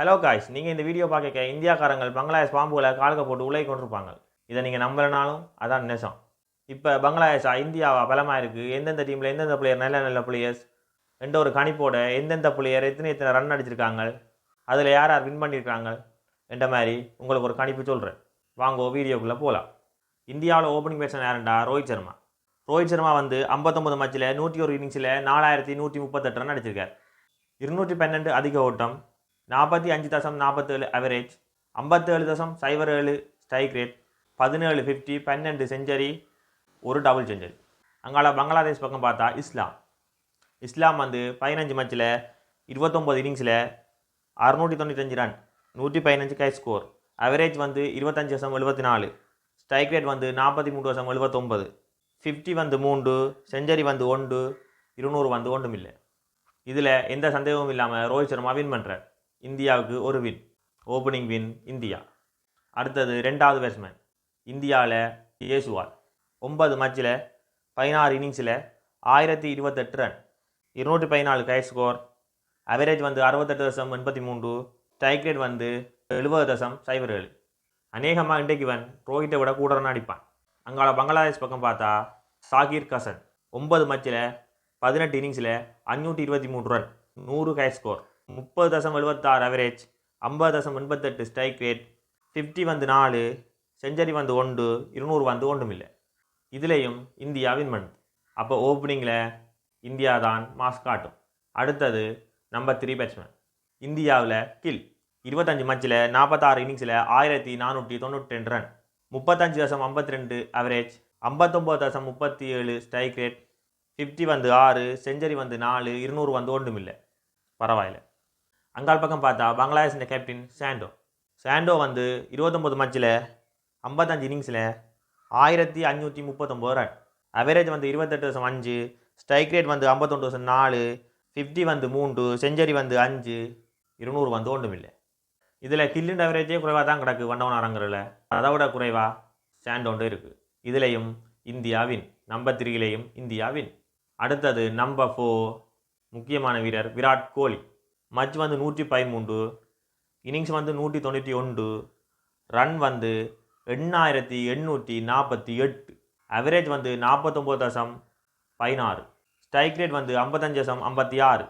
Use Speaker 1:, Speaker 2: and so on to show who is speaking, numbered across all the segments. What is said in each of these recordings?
Speaker 1: Hello guys நீங்கள் இந்த video பார்க்க இந்தியாக்காரங்கள் பங்களாதேஷ் பாம்புகளை கால்க போட்டு உலகி கொண்டிருப்பாங்க. இதை நீங்கள் நம்பலனாலும் அதான் நெசம். இப்போ பங்களாதேஷா இந்தியாவா பலமாக இருக்குது எந்தெந்த டீமில் எந்தெந்த பிளேயர் நல்ல நல்ல பிளேயர்ஸ் எந்த ஒரு கணிப்போட எந்தெந்த பிளேயர் எத்தனை எத்தனை ரன் அடிச்சிருக்காங்க? அதில் யார் யார் வின் பண்ணியிருக்காங்க என்ற மாதிரி உங்களுக்கு ஒரு கணிப்பு சொல்கிறேன் வாங்கோ வீடியோக்குள்ளே போகலாம் இந்தியாவில் ஓப்பனிங் பேட்ஸ்மேன் யாருண்டா? ரோஹித் சர்மா. ரோஹித் சர்மா வந்து ஐம்பத்தொம்பது மேட்ச்சில் நூற்றி ஒரு இன்னிங்ஸில் நாலாயிரத்தி நூற்றி முப்பத்தெட்டு ரன் அடிச்சிருக்கார். இருநூற்றி பன்னெண்டு அதிக ஓட்டம். நாற்பத்தி அஞ்சு தசம் நாற்பத்தேழு அவரேஜ் ஐம்பத்தேழு தசம் சைபர் ஏழு ஸ்ட்ரைக் ரேட் பதினேழு ஃபிஃப்டி பன்னெண்டு செஞ்சுரி ஒரு டபுள் செஞ்சுரி அங்கால பங்களாதேஷ் பக்கம் பார்த்தா இஸ்லாம். இஸ்லாம் வந்து பதினஞ்சு மேட்ச்சில் இருபத்தொம்போது இன்னிங்ஸில் அறுநூற்றி தொண்ணூத்தஞ்சு ரன் நூற்றி பதினஞ்சு கை ஸ்கோர் அவரேஜ் வந்து இருபத்தஞ்சு வருஷம் எழுபத்தி நாலு ஸ்ட்ரைக் ரேட் வந்து நாற்பத்தி மூணு வருஷம் எழுபத்தொம்பது ஃபிஃப்டி வந்து மூன்று செஞ்சுரி வந்து ஒன்று இருநூறு வந்து ஒன்றும் இல்லை இதில் எந்த சந்தேகமும் இல்லாமல் ரோஹித் சர்மா வின் பண்ணுறார் இந்தியாவுக்கு ஒரு வின் ஓப்பனிங் வின் இந்தியா. அடுத்தது ரெண்டாவது பேட்ஸ்மேன் இந்தியாவில் ஏசுவால் ஒன்பது மேட்சில் பதினாறு இன்னிங்ஸில் ஆயிரத்தி இருபத்தெட்டு ரன் இருநூற்றி பதினாலு கை ஸ்கோர் அவரேஜ் வந்து அறுபத்தெட்டு தசம் எண்பத்தி மூன்று ஸ்ட்ரைக் ரேட் வந்து எழுபது தசம் சைபர் ஏழு. அநேகமாக இன்றைக்கு இவன் ரோஹித்தை விட கூட அடிப்பான். அங்கால பங்களாதேஷ் பக்கம் பார்த்தா சாகிர் கசன். ஒன்பது மேட்சில் பதினெட்டு இன்னிங்ஸில் அஞ்சூற்றி இருபத்தி மூன்று ரன் நூறு கை ஸ்கோர் முப்பது தசம் எழுபத்தாறு அவரேஜ் ஐம்பது தசம் எண்பத்தெட்டு ஸ்ட்ரைக் ரேட் ஃபிஃப்டி வந்து நாலு செஞ்சுரி வந்து ஒன்று இருநூறு வந்து ஒன்றும் இல்லை இதுலேயும் இந்தியா வின் பண்ணுது அப்போ ஓப்பனிங்கில் இந்தியா தான் மாஸ் காட்டும். அடுத்தது நம்பர் த்ரீ பேட்ஸ்மேன் இந்தியாவில் கில் இருபத்தஞ்சு மேட்ச்சில் நாற்பத்தாறு இன்னிங்ஸில் ஆயிரத்தி நானூற்றி தொண்ணூற்றி ரெண்டு ரன் முப்பத்தஞ்சு தசம் ஐம்பத்தி ரெண்டு அவரேஜ் ஐம்பத்தொம்போது தசம் முப்பத்தி ஏழு ஸ்ட்ரைக் ரேட் ஃபிஃப்டி வந்து ஆறு செஞ்சுரி வந்து நாலு இருநூறு வந்து ஒன்றும் இல்லை பரவாயில்ல. அங்கால் பக்கம் பார்த்தா பங்களாதேஷின் கேப்டன் சாண்டோ சாண்டோ வந்து இருபத்தொம்போது மேட்ச்சில் ஐம்பத்தஞ்சு இன்னிங்ஸில் ஆயிரத்தி அஞ்சூற்றி முப்பத்தொம்போது ரன் அவரேஜ் வந்து இருபத்தெட்டு வருஷம் அஞ்சு ஸ்ட்ரைக் ரேட் வந்து ஐம்பத்தொன்று வருஷம் நாலு ஃபிஃப்டி வந்து மூன்று செஞ்சுரி வந்து அஞ்சு இருநூறு வந்து ஒன்றும் இல்லை இதில் கில்லுண்ட் அவரேஜே குறைவாக தான் கிடக்கு வண்டவன் அரங்குறல அதை விட குறைவாக சாண்டோண்டு இருக்குது இதுலேயும் இந்தியாவின் நம்பர் த்ரீலேயும் இந்தியாவின் அடுத்தது நம்பர் ஃபோர் முக்கியமான வீரர் விராட் கோலி. மச் வந்து நூற்றி பதிமூன்று இன்னிங்ஸ் வந்து நூற்றி தொண்ணூற்றி ஒன்று ரன் வந்து எண்ணாயிரத்தி எண்ணூற்றி நாற்பத்தி எட்டு அவரேஜ் வந்து நாற்பத்தொம்போது தசம் பதினாறு ஸ்ட்ரைக் ரேட் வந்து ஐம்பத்தஞ்சு தசம் ஐம்பத்தி ஆறு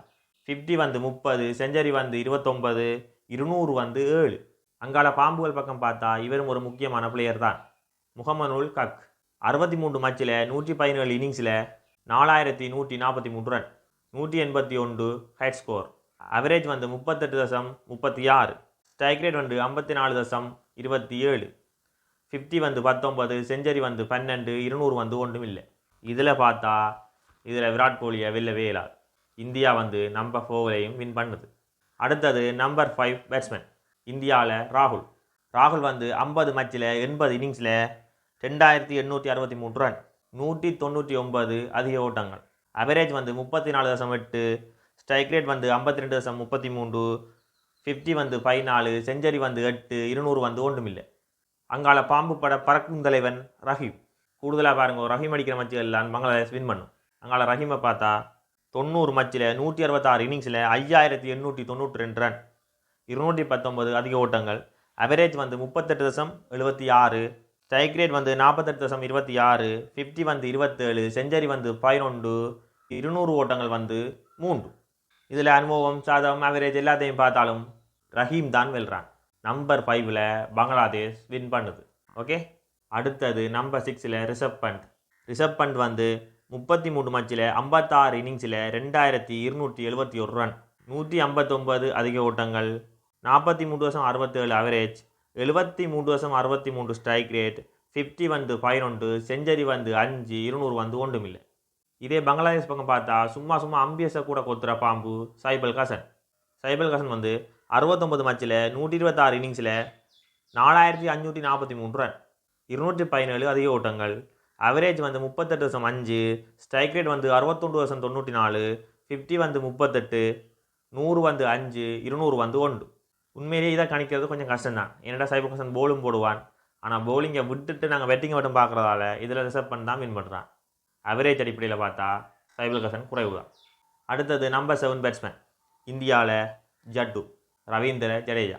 Speaker 1: ஃபிஃப்டி வந்து முப்பது செஞ்சுரி வந்து இருபத்தொம்பது இருநூறு வந்து ஏழு. அங்கால பாம்புகள் பக்கம் பார்த்தா இவரும் ஒரு முக்கியமான பிளேயர் தான். முகமனுல் கக் அறுபத்தி மூன்று மேட்ச்சில் நூற்றி பதினேழு இன்னிங்ஸில் நாலாயிரத்தி நூற்றி நாற்பத்தி மூன்று ரன் நூற்றி எண்பத்தி ஒன்று ஹைட் ஸ்கோர் அவரேஜ் வந்து முப்பத்தெட்டு தசம் முப்பத்தி ஆறு ஸ்ட்ரைக் ரேட் வந்து ஐம்பத்தி நாலு தசம் இருபத்தி ஏழு ஃபிஃப்டி வந்து பத்தொம்பது செஞ்சுரி வந்து பன்னெண்டு இருநூறு வந்து ஒன்றும் இல்லை இதில் பார்த்தா இதில் விராட் கோலியை வெல்லவே இயலாது. இந்தியா வந்து நம்பர் ஃபோர்லையும் வின் பண்ணுது. அடுத்தது நம்பர் ஃபைவ் பேட்ஸ்மேன் இந்தியாவில் ராகுல். ராகுல் வந்து ஐம்பது மேட்ச்சில் எண்பது இன்னிங்ஸில் ரெண்டாயிரத்தி எண்ணூற்றி அறுபத்தி மூணு ரன் நூற்றி தொண்ணூற்றி ஒன்பது அதிக ஓட்டங்கள். அவரேஜ் வந்து முப்பத்தி நாலு தசம் எட்டு ஸ்ட்ரைக் ரேட் வந்து ஐம்பத்தி ரெண்டு தசம் முப்பத்தி மூன்று ஃபிஃப்டி வந்து பதினாலு செஞ்சுரி வந்து எட்டு இருநூறு வந்து ஒன்றும் இல்லை அங்கால பாம்பு பட பறக்கும் தலைவன் ரஹீம். கூடுதலாக பாருங்க ரஹீம் அடிக்கிற மச்சில் எல்லாம் பங்களாதேஷ் வின் பண்ணும். அங்கால ரஹீமை பார்த்தா தொண்ணூறு மச்சில் நூற்றி அறுபத்தாறு இன்னிங்ஸில் ஐயாயிரத்தி எண்ணூற்றி தொண்ணூற்றி ரெண்டு ரன் இருநூற்றி பத்தொம்பது அதிக ஓட்டங்கள். அவரேஜ் வந்து முப்பத்தெட்டு தசம் எழுபத்தி ஆறு. ஸ்ட்ரைக் ரேட் வந்து நாற்பத்தெட்டு தசம் இருபத்தி ஆறு. ஃபிஃப்டி வந்து இருபத்தேழு. செஞ்சரி வந்து பதினொன்று. இருநூறு ஓட்டங்கள் வந்து மூன்று. இதில் அனுபவம் சாதம் அவரேஜ் எல்லாத்தையும் பார்த்தாலும் ரஹீம் தான் வெல்றான். நம்பர் ஃபைவ்ல பங்களாதேஷ் வின் பண்ணுது. ஓகே அடுத்தது நம்பர் சிக்ஸில் ரிஷப் பண்ட் ரிஷப் பண்ட் வந்து முப்பத்தி மூணு மேட்சில் ஐம்பத்தாறு இன்னிங்ஸில் ரெண்டாயிரத்தி இருநூற்றி எழுபத்தி ஒரு ரன் நூற்றி ஐம்பத்தொம்பது அதிக ஓட்டங்கள் நாற்பத்தி மூணு வருஷம் அறுபத்தேழு அவரேஜ் எழுபத்தி மூணு வருஷம் அறுபத்தி மூன்று ஸ்ட்ரைக் ரேட் ஃபிஃப்டி வந்து பதினொன்று செஞ்சுரி வந்து அஞ்சு இருநூறு வந்து ஒன்றும் இல்லை இதே பங்களாதேஷ் பக்கம் பார்த்தா சும்மா சும்மா அம்பியஸை கூட கொத்துற பாம்பு சைபல் ஹசன். சைபல் ஹசன் வந்து அறுபத்தொம்பது மேட்ச்சில் நூற்றி இருபத்தாறு இன்னிங்ஸில் நாலாயிரத்தி அஞ்சூற்றி நாற்பத்தி மூணு ரன் இருநூற்றி பதினேழு அதிக ஓட்டங்கள். அவரேஜ் வந்து முப்பத்தெட்டு வருஷம் அஞ்சு. ஸ்ட்ரைக் ரேட் வந்து அறுபத்தொன்று வருஷம் தொண்ணூற்றி நாலு. ஃபிஃப்டி வந்து முப்பத்தெட்டு. நூறு வந்து அஞ்சு. இருநூறு வந்து ஒன்று. உண்மையிலேயே இதை கணிக்கிறது கொஞ்சம் கஷ்டம்தான். என்னடா சைபர் ஹசன் போலும் போடுவான்? ஆனால் பவுலிங்கை விட்டுட்டு நாங்கள் வெட்டிங்கை மட்டும் பார்க்குறதால இதில் ரிசர்வ் பண்ணி தான் வின் பண்ணுறான் அவரேஜ் அடிப்படையில் பார்த்தா சைபல் ஹசன் குறைவு தான் அடுத்தது நம்பர் செவன் பேட்ஸ்மேன் இந்தியாவில் ஜட்டு ரவீந்திர ஜடேஜா.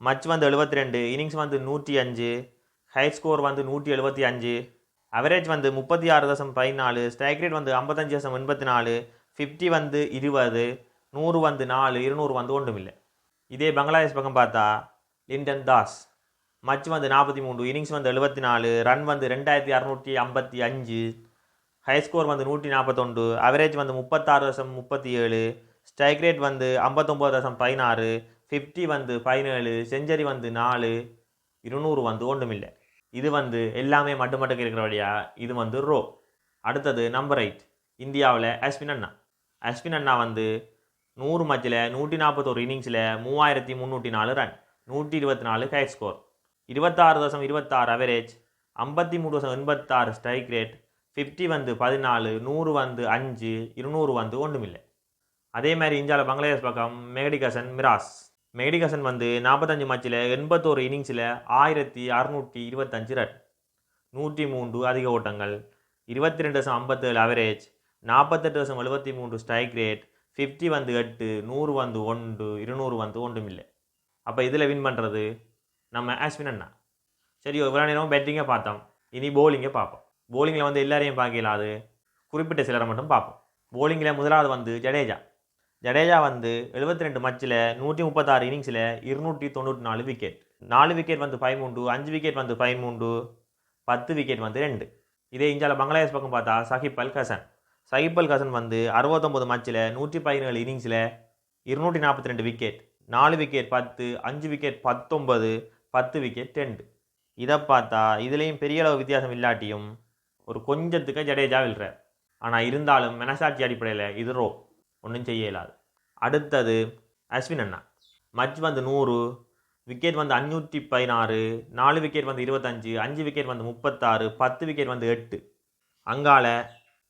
Speaker 1: மச் வந்து எழுபத்தி ரெண்டு இன்னிங்ஸ் வந்து நூற்றி அஞ்சு ஹை ஸ்கோர் வந்து நூற்றி எழுபத்தி அஞ்சு அவரேஜ் வந்து முப்பத்தி ஆறு தசம் பதினாலு ஸ்ட்ரைக் ரேட் வந்து ஐம்பத்தஞ்சு தசம் எண்பத்தி நாலு ஃபிஃப்டி வந்து இருபது நூறு வந்து நாலு இருநூறு வந்து ஒன்றும் இல்லை இதே பங்களாதேஷ் பக்கம் பார்த்தா லிண்டன் தாஸ் மச் வந்து நாற்பத்தி மூணு இன்னிங்ஸ் வந்து எழுபத்தி நாலு ரன் வந்து ரெண்டாயிரத்தி அறநூற்றி ஐம்பத்தி அஞ்சு ஹை ஸ்கோர் வந்து நூற்றி நாற்பத்தொண்டு அவரேஜ் வந்து முப்பத்தாறு தசம் முப்பத்தி ஏழு ஸ்ட்ரைக் ரேட் வந்து ஐம்பத்தொம்போது தசம் பதினாறு ஃபிஃப்டி வந்து பதினேழு செஞ்சரி வந்து நாலு இருநூறு வந்து ஒன்றுமில்லை இது வந்து எல்லாமே மட்டு மட்டுக்கு இருக்கிற வழியாக இது வந்து ரோ. அடுத்தது நம்பர் எயிட் இந்தியாவில் அஸ்வின் அண்ணா. அஸ்வின் அண்ணா வந்து நூறு மச்சில் நூற்றி நாற்பத்தோரு இன்னிங்ஸில் மூவாயிரத்தி முந்நூற்றி நாலு ரன் நூற்றி இருபத்தி நாலு ஹை ஸ்கோர் இருபத்தாறு தசம் இருபத்தாறு அவரேஜ் ஐம்பத்தி மூணு தசம் எண்பத்தாறு ஸ்ட்ரைக் ரேட் ஃபிஃப்டி வந்து பதினாலு நூறு வந்து அஞ்சு இருநூறு வந்து ஒன்றுமில்லை அதே மாதிரி இந்தியாவில் பங்களாதேஷ் பக்கம் மெகடிகசன் மிராஸ். மெகடிகசன் வந்து நாற்பத்தஞ்சு மேட்ச்சில் எண்பத்தோரு இன்னிங்ஸில் ஆயிரத்தி அறநூற்றி இருபத்தஞ்சு ரன். நூற்றி மூன்று அதிக ஓட்டங்கள் இருபத்தி ரெண்டு தசம் ஐம்பத்தேழு அவரேஜ் நாற்பத்தெட்டு தசம் எழுபத்தி மூன்று ஸ்ட்ரைக் ரேட் ஃபிஃப்டி வந்து எட்டு நூறு வந்து ஒன்று இருநூறு வந்து ஒன்றுமில்லை. அப்போ இதில் வின் பண்ணுறது நம்ம அஸ்வின் அண்ணா. சரி இவ்வளோ நேரம் பேட்டிங்கை பார்த்தோம். இனி போலிங்கை பார்ப்போம். போலிங்கில் வந்து எல்லாரையும் பார்க்கலாம் அது குறிப்பிட்ட சிலரை மட்டும் பார்ப்போம். போலிங்கில் முதலாவது வந்து ஜடேஜா. ஜடேஜா வந்து எழுபத்தி ரெண்டு மச்சில் நூற்றி முப்பத்தாறு இன்னிங்ஸில் இருநூற்றி தொண்ணூற்றி நாலு விக்கெட் நாலு விக்கெட் வந்து பதிமூன்று அஞ்சு விக்கெட் வந்து பதிமூன்று பத்து விக்கெட் வந்து ரெண்டு. இதே இந்தியாவில் பங்களாதேஷ் பக்கம் பார்த்தா சஹிப் அல் ஹசன் சஹிப் அல் ஹசன் வந்து அறுபத்தொம்பது மச்சில் நூற்றி பதினேழு இன்னிங்ஸில் இருநூற்றி நாற்பத்தி ரெண்டு விக்கெட் நாலு விக்கெட் பத்து அஞ்சு விக்கெட் பத்தொம்பது பத்து விக்கெட் ரெண்டு. இதை பார்த்தா இதுலேயும் பெரிய அளவு வித்தியாசம் இல்லாட்டியும் ஒரு கொஞ்சத்துக்கு ஜடேஜா விழுறார். ஆனால் இருந்தாலும் மனசாட்சி அடிப்படையில் இது ரோ. ஒன்றும் செய்ய இயலாது. அடுத்தது அஸ்வின் அண்ணா. மச் வந்து நூறு விக்கெட் வந்து அஞ்சூற்றி பதினாறு நாலு விக்கெட் வந்து இருபத்தஞ்சு அஞ்சு விக்கெட் வந்து முப்பத்தாறு பத்து விக்கெட் வந்து எட்டு. அங்கால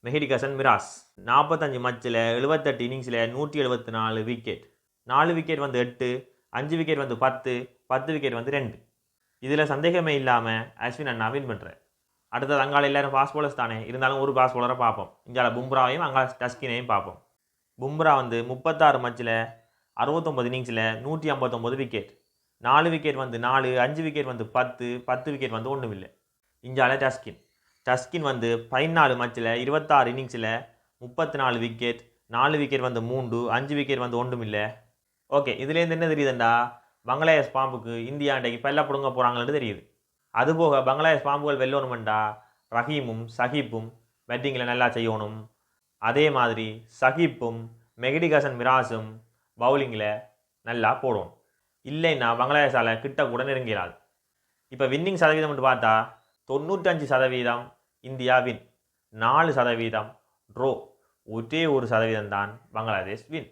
Speaker 1: மெஹிடிகசன் மிராஸ். நாற்பத்தஞ்சு மச்சில் எழுபத்தெட்டு இன்னிங்ஸில் நூற்றி எழுபத்தி நாலு விக்கெட் நாலு விக்கெட் வந்து எட்டு அஞ்சு விக்கெட் வந்து பத்து பத்து விக்கெட் வந்து ரெண்டு. இதில் சந்தேகமே இல்லாமல் அஸ்வின் அண்ணா வின் பண்ணுறார் அடுத்தது அங்கால எல்லாரும் ஃபாஸ்ட் போலர்ஸ் தானே. இருந்தாலும் ஒரு ஃபாஸ்ட் போலரை பார்ப்போம். இங்கால பும்ராவையும் அங்கால டஸ்கினையும் பார்ப்போம். பும்ரா வந்து முப்பத்தாறு மச்சில் அறுபத்தொம்பது இன்னிங்ஸில் நூற்றி ஐம்பத்தொம்பது விக்கெட் நாலு விக்கெட் வந்து நாலு அஞ்சு விக்கெட் வந்து பத்து பத்து விக்கெட் வந்து ஒன்றும் இல்லை. இந்தியாவில் டஸ்கின். டஸ்கின் வந்து பதினாலு மச்சில் இருபத்தாறு இன்னிங்ஸில் முப்பத்தி நாலு விக்கெட் நாலு விக்கெட் வந்து மூன்று அஞ்சு விக்கெட் வந்து ஒன்றும் இல்லை. ஓகே இதுலேருந்து என்ன தெரியுதுண்டா? பங்களாதேஷ் பாம்புக்கு இந்தியா அண்டைக்கு பல்ல பிடுங்க போகிறாங்கன்னு தெரியுது. அதுபோக பங்களாதேஷ் பாம்புகள் வெல்லணுமெண்டா? ரஹீமும் சஹீப்பும் பேட்டிங்கில் நல்லா செய்யணும். அதே மாதிரி சஹீப்பும் மெகடிகாசன் மிராஸும் பவுலிங்கில் நல்லா போடணும். இல்லைன்னா பங்களாதேஷால் கிட்ட கூட நெருங்கிடாது இப்போ வின்னிங் சதவீதம் மட்டும் பார்த்தா தொண்ணூற்றஞ்சு சதவீதம் இந்தியா வின். நாலு சதவீதம் ட்ரோ. ஒரே ஒரு சதவீதம் தான் பங்களாதேஷ் வின்.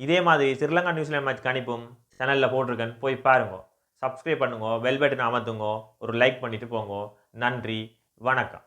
Speaker 1: இதே மாதிரி ஸ்ரீலங்கா நியூசிலாந்து மேட்ச் கணிப்பும் சேனலில் போட்டிருக்கேன் போய் பாருங்கள் சப்ஸ்கிரைப் பண்ணுங்க பெல் பட்டன் அமர்த்துங்க ஒரு லைக் பண்ணிட்டு போங்க. நன்றி வணக்கம்.